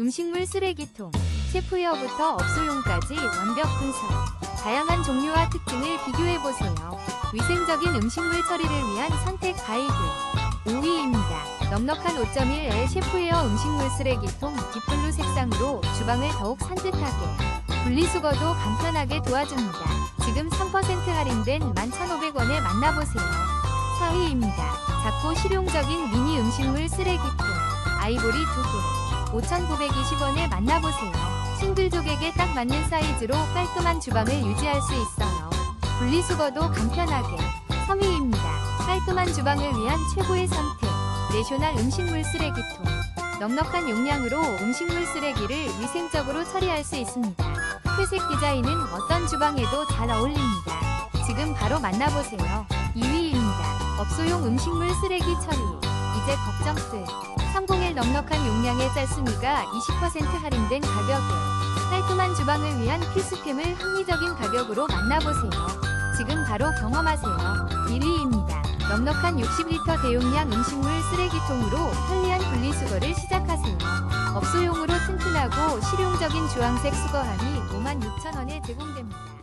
음식물 쓰레기통, 셰프웨어부터 업소용까지 완벽 분석. 다양한 종류와 특징을 비교해보세요. 위생적인 음식물 처리를 위한 선택 가이드. 5위입니다. 넉넉한 5.1L 셰프웨어 음식물 쓰레기통 딥블루 색상으로 주방을 더욱 산뜻하게, 분리수거도 간편하게 도와줍니다. 지금 3% 할인된 11,500원에 만나보세요. 4위입니다. 작고 실용적인 미니 음식물 쓰레기통 아이보리 2개 5,920원에 만나보세요. 싱글족에게 딱 맞는 사이즈로 깔끔한 주방을 유지할 수 있어요. 분리수거도 간편하게 3위입니다. 깔끔한 주방을 위한 최고의 선택 내셔널 음식물 쓰레기통 넉넉한 용량으로 음식물 쓰레기를 위생적으로 처리할 수 있습니다. 회색 디자인은 어떤 주방에도 잘 어울립니다. 지금 바로 만나보세요. 2위입니다. 업소용 음식물 쓰레기 처리. 이제 걱정 끝. 성공일 넉넉한 용량의 짤순이가 20% 할인된 가격에 깔끔한 주방을 위한 필수템을 합리적인 가격으로 만나보세요. 지금 바로 경험하세요. 1위입니다. 넉넉한 60리터 대용량 음식물 쓰레기통으로 편리한 분리수거를 시작하세요. 업소용으로 튼튼하고 실용적인 주황색 수거함이 56,000원에 제공됩니다.